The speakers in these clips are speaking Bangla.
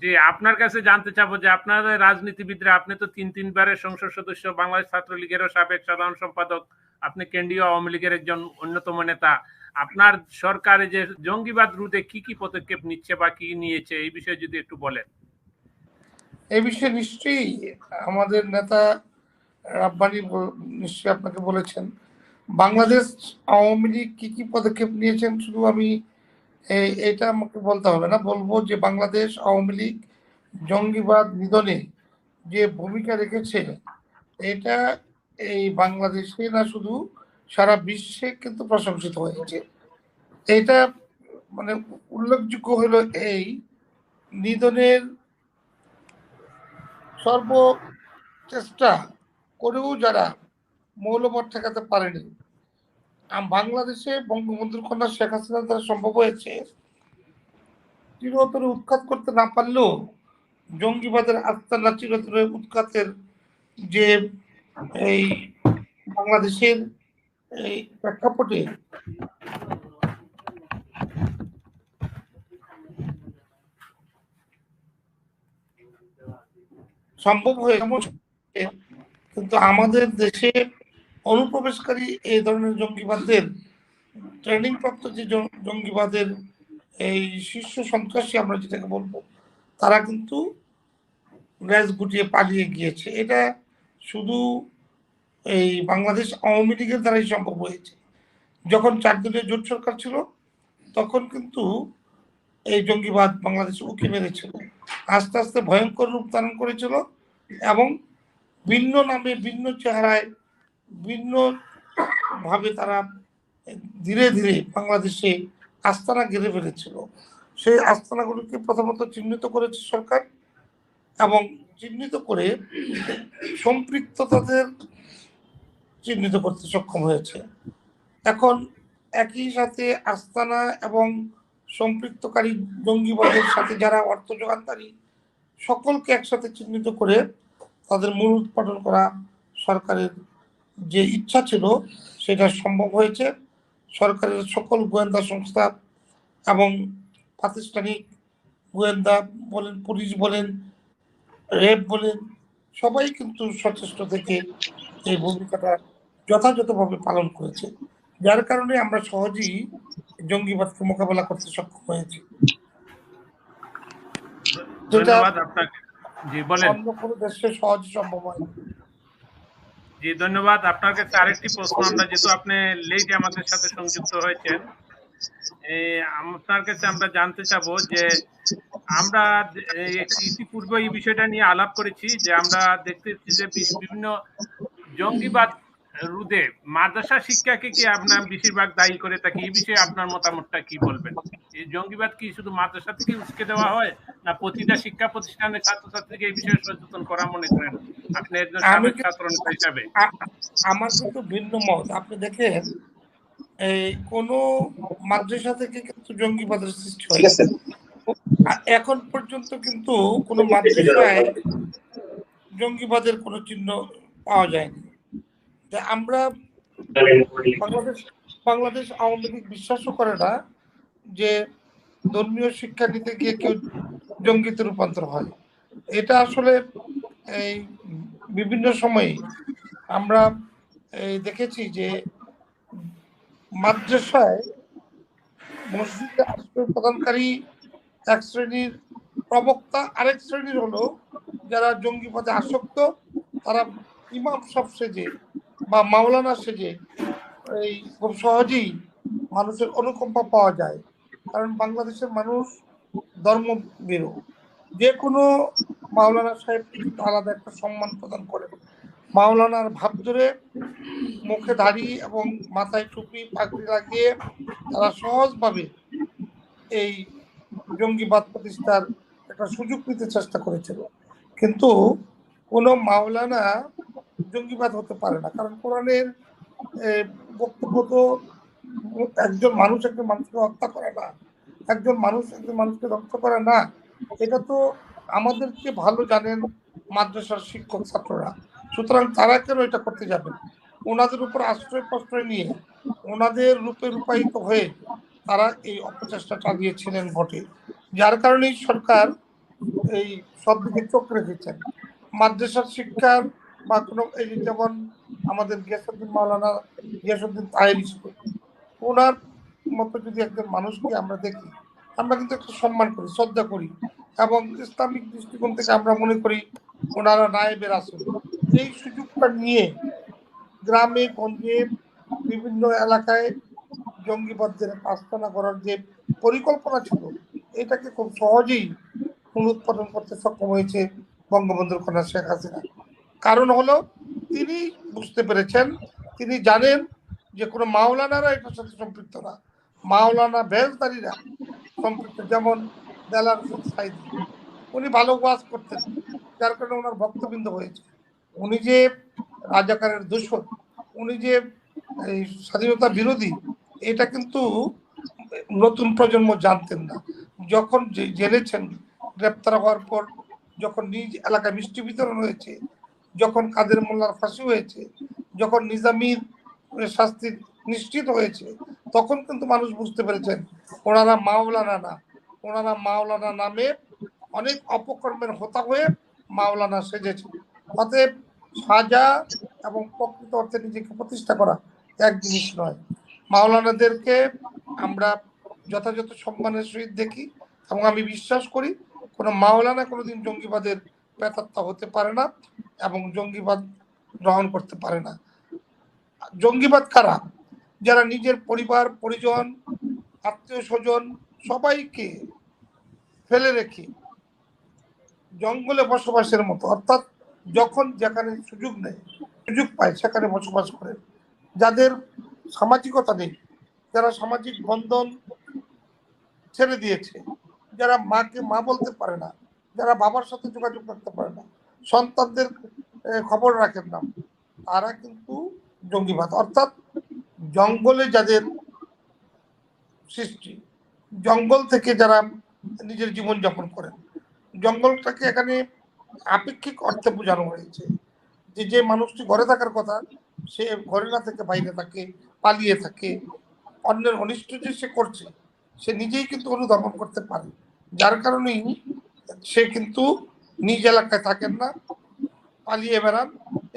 জি, আপনার কাছে জানতে চাবো যে আপনার রাজনীতিবিদরা, আপনি তো তিন, তিনবারের সংসদ সদস্য, বাংলাদেশ ছাত্রলীগেরও সাবেক সাধারণ সম্পাদক, আপনি কেন্দ্রীয় আওয়ামী লীগের একজন অন্যতম নেতা। আপনার সরকারে যে জঙ্গিবাদ রোধে কি কি পদক্ষেপ নিচ্ছে বা কি নিয়েছে, এই বিষয়ে যদি একটু বলেন। এই বিষয়ে নিশ্চয়ই আমাদের নেতা রাব্বানি নিশ্চয়ই আপনাকে বলেছেন। বাংলাদেশ আওয়ামী লীগ কি কি পদক্ষেপ নিয়েছেন, শুধু আমি এটা আমাকে বলতে হবে না। বলব যে বাংলাদেশ আওয়ামী লীগ জঙ্গিবাদ নিধনে যে ভূমিকা রেখেছে, এটা এই বাংলাদেশে না শুধু সারা বিশ্বে কিন্তু প্রশংসিত হয়েছে। এটা মানে উল্লেখযোগ্য হলো এই নিধনের সর্ব চেষ্টা করেও যারা মৌলবাদ ঠেকাতে পারেনি বাংলাদেশে বঙ্গবন্ধুর কন্যা শেখ হাসিনা দ্বারা সম্ভব হয়েছে? চিরতরে উৎখাত করতে না পারলেও জঙ্গিবাদের আস্তানা চিরতরে উৎখাতের যে এই বাংলাদেশের এই প্রেক্ষাপটে সম্ভব হয়ে কিন্তু আমাদের দেশে অনুপ্রবেশকারী এই ধরনের জঙ্গিবাদের ট্রেনিং প্রাপ্ত যে জঙ্গিবাদের এই শীর্ষ সন্ত্রাসী আমরা যেটাকে বলব, তারা কিন্তু গ্যাস গুটিয়ে পালিয়ে গিয়েছে। এটা শুধু এই বাংলাদেশ আওয়ামী লীগের দ্বারাই সম্ভব হয়েছে। যখন চার দলীয় জোট সরকার ছিল, তখন কিন্তু এই জঙ্গিবাদ বাংলাদেশে উঁকি মেরেছিল। আস্তে আস্তে ভয়ঙ্কর রূপ ধারণ করেছিল এবং ভিন্ন নামে ভিন্ন চেহারায় ভিন্ন ভাবে তারা ধীরে ধীরে বাংলাদেশে আস্তানা গেড়ে ফেলেছিল। সেই আস্তানাগুলোকে প্রথমত চিহ্নিত করেছে সরকার এবং চিহ্নিত করে সম্পৃক্ততাদের চিহ্নিত করতে সক্ষম হয়েছে। এখন একই সাথে আস্তানা এবং সম্পৃক্তকারী জঙ্গিবাদের সাথে যারা অর্থ যোগানকারী সকলকে একসাথে চিহ্নিত করে তাদের মূল উৎপাদন করা সরকারের যে ইচ্ছা ছিল সেটা সম্ভব হয়েছে। সরকারের সকল গোয়েন্দা সংস্থা এবং প্রাতিষ্ঠানিক গোয়েন্দা বলেন পুলিশ বলেন রেব বলেন সবাই কিন্তু সচেষ্ট থেকে এই ভূমিকাটা যথাযথভাবে পালন করেছে। যার কারণে আমরা সহজেই জঙ্গিবাদকে মোকাবেলা করতে সক্ষম হয়েছি। যেটা অন্য কোনো দেশে সহজে সম্ভব হয়। জি, ধন্যবাদ। আপনার কাছে আরেকটি প্রশ্ন, আমরা যেহেতু আপনি লেট আমাদের সাথে সংযুক্ত হয়েছেন আপনার কাছে আমরা জানতে চাবো যে আমরা ইতিপূর্বে এই বিষয়টা নিয়ে আলাপ করেছি যে আমরা দেখতেছি যে বিভিন্ন জঙ্গিবাদ রুদে মাদ্রাসা শিক্ষাকে কি আপনার বেশিরভাগ দায়ী করে? থাকি এই বিষয়ে আপনার মতামতটা কি বলবেন? এই জঙ্গিবাদ কি শুধু মাদ্রাসা থেকে উস্কে দেওয়া হয় না প্রতিটা শিক্ষা প্রতিষ্ঠানের ছাত্রছাত্রীকে এই বিষয়ে সচেতন করা মনে করেন? আপনি একজন সাবেক ছাত্র হিসাবে। আমার কিন্তু ভিন্ন মত। আপনি দেখেন এই কোন মাদ্রাসা থেকে কিন্তু জঙ্গিবাদের সৃষ্টি হয় এখন পর্যন্ত কিন্তু কোনো মাদ্রাসায় জঙ্গিবাদের কোনো চিহ্ন পাওয়া যায়নি। তা আমরা বাংলাদেশ বাংলাদেশ আওয়ামী লীগ বিশ্বাসও করে না যে ধর্মীয় শিক্ষা নিতে গিয়ে কেউ জঙ্গিতে রূপান্তর হয়। এটা আসলে এই বিভিন্ন সময়ে আমরা এই দেখেছি যে মাদ্রাসায় মসজিদে আশ্রয় প্রদানকারী এক শ্রেণির প্রবক্তা, আরেক শ্রেণির হলো যারা জঙ্গিবাদে আসক্ত, তারা ইমাম সব সেজে বা মাওলানা সেজে এই খুব সহজেই মানুষের অনুকম্পা পাওয়া যায়। কারণ বাংলাদেশের মানুষ ধর্মভীরু। যে কোনো মাওলানা সাহেবকে কিন্তু আলাদা একটা সম্মান প্রদান করে মাওলানার ভাব ধরে মুখে দাড়ি এবং মাথায় টুপি, পাগড়ি লাগিয়ে তারা সহজভাবে এই জঙ্গিবাদ প্রতিষ্ঠার একটা সুযোগ নিতে চেষ্টা করেছিল। কিন্তু কোনো মাওলানা জঙ্গিবাদ হতে পারে না। কারণ কোরআনের বক্তব্য তো একজন মানুষ একজন মানুষকে হত্যা করে না, একজন মানুষ একজন মানুষকে রক্ষা করে না। এটা তো আমাদেরকে ভালো জানেন মাদ্রাসার শিক্ষক ছাত্ররা। সুতরাং তারা কেন এটা করতে যাবেন? ওনাদের উপর আশ্রয় প্রশ্রয় নিয়ে, ওনাদের রূপে রূপায়িত হয়ে তারা এই অপচেষ্টা চালিয়েছিলেন বটে। যার কারণেই সরকার এই সব দিকে চোখ রেখেছেন। মাদ্রাসার শিক্ষার বা কোনো এই যেমন আমাদের গিয়াসুদ্দিন মাওলানা গিয়াসুদ্দিন তাহের ওনার মতো যদি একজন মানুষকে আমরা দেখি, আমরা কিন্তু একটা সম্মান করি, শ্রদ্ধা করি এবং ইসলামিক দৃষ্টিকোণ থেকে আমরা মনে করি ওনারা নায়েবের আসেন এই সুযোগটা নিয়ে গ্রামে, গঞ্জে, বিভিন্ন এলাকায় জঙ্গিবাদদের আস্তানা করার যে পরিকল্পনা ছিল, এটাকে খুব সহজেই পুনরুৎপাদন করতে সক্ষম হয়েছে বঙ্গবন্ধুর কন্যা শেখ হাসিনা। কারণ হলো, তিনি বুঝতে পেরেছেন, তিনি জানেন যে কোনো মাওলানারা এটার সাথে সম্পৃক্ত না। মাওলানা বেজদারিরা সম্পৃক্ত, যেমন দেলার উনি ভালো ওয়াজ করতেন, যার কারণে ওনার ভক্তবৃন্দ হয়েছে। উনি যে রাজাকারের দূষণ, উনি যে এই স্বাধীনতা বিরোধী, এটা কিন্তু নতুন প্রজন্ম জানতেন না। যখন জেনেছেন গ্রেপ্তার হওয়ার পর যখন নিজ এলাকায় মিষ্টি বিতরণ হয়েছে যখন কাদের মোল্লার ফাঁসি হয়েছে, যখন নিজামীর শাস্তি নিশ্চিত হয়েছে, তখন কিন্তু মানুষ বুঝতে পেরেছেন, ওনারা মাওলানা না। ওনারা মাওলানা নামে অনেক অপকর্মের হোতা হয়ে মাওলানা সেজেছে অতএব সাজা এবং প্রকৃত অর্থে নিজেকে প্রতিষ্ঠা করা এক জিনিস নয়। মাওলানাদেরকে আমরা যথাযথ সম্মানের সহিত দেখি এবং আমি বিশ্বাস করি, কোনো মাওলানা কোনোদিন জঙ্গিবাদের প্রেতাত্মা হতে পারে না। এবং জঙ্গিবাদ গ্রহণ করতে পারে না। জঙ্গিবাদ কারা? যারা নিজের পরিবার, পরিজন, আত্মীয় স্বজন সবাইকে ফেলে রেখে জঙ্গলে বসবাসের মতো, অর্থাৎ যখন যেখানে সুযোগ নেয় সুযোগ পায়, সেখানে বসবাস করে। যাদের সামাজিকতা নেই, যারা সামাজিক বন্ধন ছেড়ে দিয়েছে, যারা মাকে মা বলতে পারে না, যারা বাবার সাথে যোগাযোগ করতে পারে না, সন্তানদের খবর রাখেন না। তারা কিন্তু জঙ্গিবাদ। অর্থাৎ জঙ্গলে যাদের সৃষ্টি, জঙ্গল থেকে যারা নিজের জীবন যাপন করেন, জঙ্গলটাকে এখানে আপেক্ষিক অর্থে বোঝানো হয়েছে যে যে মানুষটি ঘরে থাকার কথা, সে ঘরে না থেকে বাইরে থাকে, পালিয়ে থাকে, অন্যের অনিষ্ট যে সে করছে, সে নিজেই কিন্তু অনুধাবন করতে পারে। যার কারণেই সে কিন্তু নিজ এলাকায় থাকেন না পালিয়ে বেড়ান।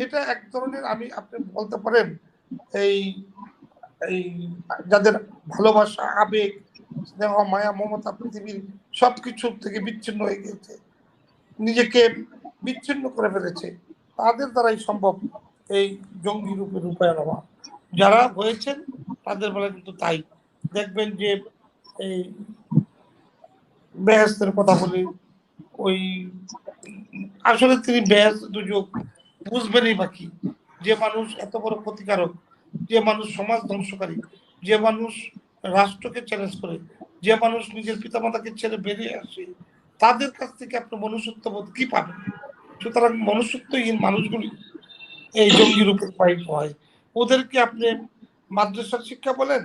এটা এক ধরনের আমি, আপনি বলতে পারেন, এই এই যাদের ভালোবাসা, আবেগ, স্নেহ, মায়া, মমতা পৃথিবীর সব কিছুর থেকে বিচ্ছিন্ন হয়ে গেছে নিজেকে বিচ্ছিন্ন করে ফেলেছে। তাদের দ্বারাই সম্ভব এই জঙ্গি রূপে রূপায়ণ হওয়া। যারা হয়েছেন, তাদের বেলা কিন্তু তাই। দেখবেন যে এই বেহেস্তের কথা বলি, ওই আসলে তিনি বেহেস্ত দুযোগ বুঝবেনই বাকি যে মানুষ এত বড় ক্ষতিকারক, যে মানুষ সমাজ ধ্বংসকারী, যে মানুষ রাষ্ট্রকে চ্যালেঞ্জ করে, যে মানুষ নিজের পিতামাতাকে ছেড়ে বেরিয়ে আসে, তাদের কাছ থেকে আপনি মনুষ্যত্ববোধ কি পাবেন? সুতরাং মনুষ্যত্বহীন মানুষগুলি এই জঙ্গি রূপে পাইপ হয়। ওদেরকে আপনি মাদ্রাসার শিক্ষা বলেন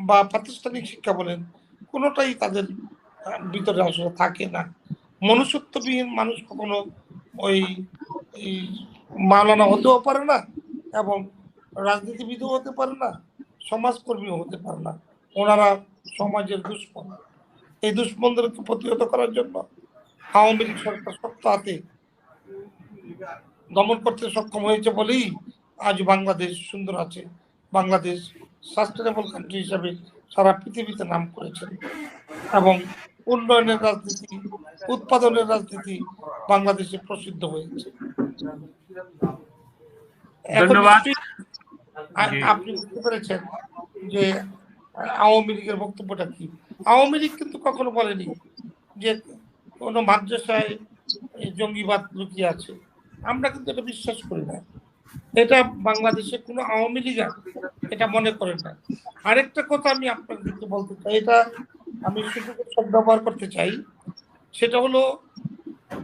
বা প্রাতিষ্ঠানিক শিক্ষা বলেন, কোনোটাই তাদের ভিতরে আসলে থাকে না। মনুষ্যত্ববিহীন মানুষ কখনো ওই মাওলানা হতেও পারে না এবং রাজনীতিবিদও হতে পারে না, সমাজকর্মীও হতে পারে না। ওনারা সমাজের দুশ্মন। এই দুশ্মনদেরকে প্রতিহত করার জন্য আওয়ামী লীগ সরকার শক্ত হাতে দমন করতে সক্ষম হয়েছে বলেই আজ বাংলাদেশ সুন্দর আছে। বাংলাদেশ সাস্টেনেবল কান্ট্রি হিসাবে সারা পৃথিবীতে নাম করেছেন। এবং উন্নয়নের রাজনীতি উৎপাদনের রাজনীতি বাংলাদেশে প্রসিদ্ধ হয়েছে। আপনি বুঝতে পেরেছেন যে আওয়ামী লীগের বক্তব্যটা কি? আওয়ামী লীগ কিন্তু কখনো বলেনি যে কোনো মাদ্রাসায় জঙ্গিবাদ লুকিয়ে আছে। আমরা কিন্তু এটা বিশ্বাস করি না। এটা বাংলাদেশে কোনো আওয়ামী লীগ এটা মনে করেন না। আরেকটা কথা আমি আপনাকে কিন্তু বলতে চাই এটা আমি শুধু শব্দ ব্যবহার করতে চাই, সেটা হলো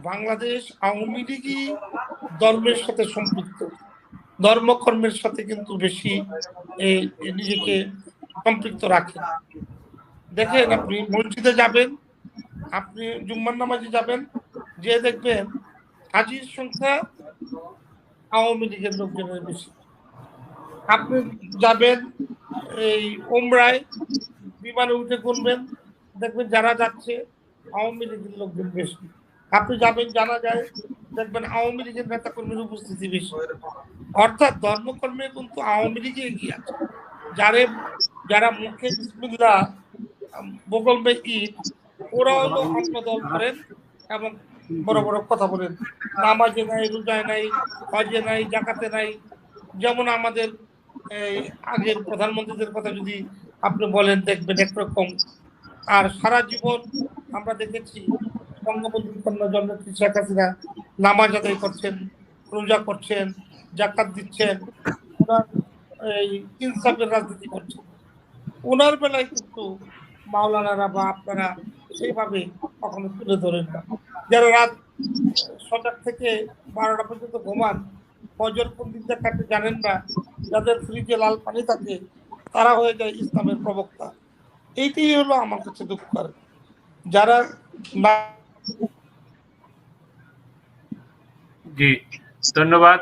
বাংলাদেশ আওয়ামী লীগই ধর্মের সাথে সম্পৃক্ত। ধর্মকর্মের সাথে কিন্তু বেশি নিজেকে সম্পৃক্ত রাখে। দেখেন, আপনি মসজিদে যাবেন, আপনি জুম্মার নামাজে যাবেন যে দেখবেন হাজির সংখ্যা আওয়ামী লীগের লোকজনের বেশি। আপনি যাবেন এই ওমরায়, বিমানে উঠে গুনবেন দেখবেন যারা যাচ্ছে, আওয়ামী লীগের লোকজন বেশি। আপনি যাবেন, জানা যায়, দেখবেন আওয়ামী লীগের নেতা কর্মীর উপস্থিতি বেশি। অর্থাৎ ধর্মকর্মে কিন্তু আওয়ামী লীগে এগিয়ে আছে। যারে, যারা মুখে বিসমিল্লা বগল মে ওরা হলো দল করেন এবং বড় বড় কথা বলেন। নামাজে নাই, রোজায় নাই, হজে নাই, জাকাতে নাই। যেমন আমাদের আগের প্রধানমন্ত্রীদের কথা যদি আপনি বলেন, দেখবেন একরকম আর সারা জীবন আমরা দেখেছি বঙ্গবন্ধুর কন্যা শেখ হাসিনা নামাজ আদায় করছেন, রোজা করছেন, জাকাত দিচ্ছেন, ওনার এই ইনসাফের রাজনীতি করছেন। ওনার বেলায় কিন্তু মাওলানারা বা আপনারা সেইভাবে কখনো তুলে ধরেন না। যারা রাত ছটার থেকে বারোটা পর্যন্ত ঘুমান, ফজর কোন দিনটা কাটে জানেন না, যাদের ফ্রিজে লাল পানি থাকে, তারা হয়ে যায় ইসলামের প্রবক্তা। এইটাই হলো আমার কাছে দুঃখের। যারা না জি ধন্যবাদ।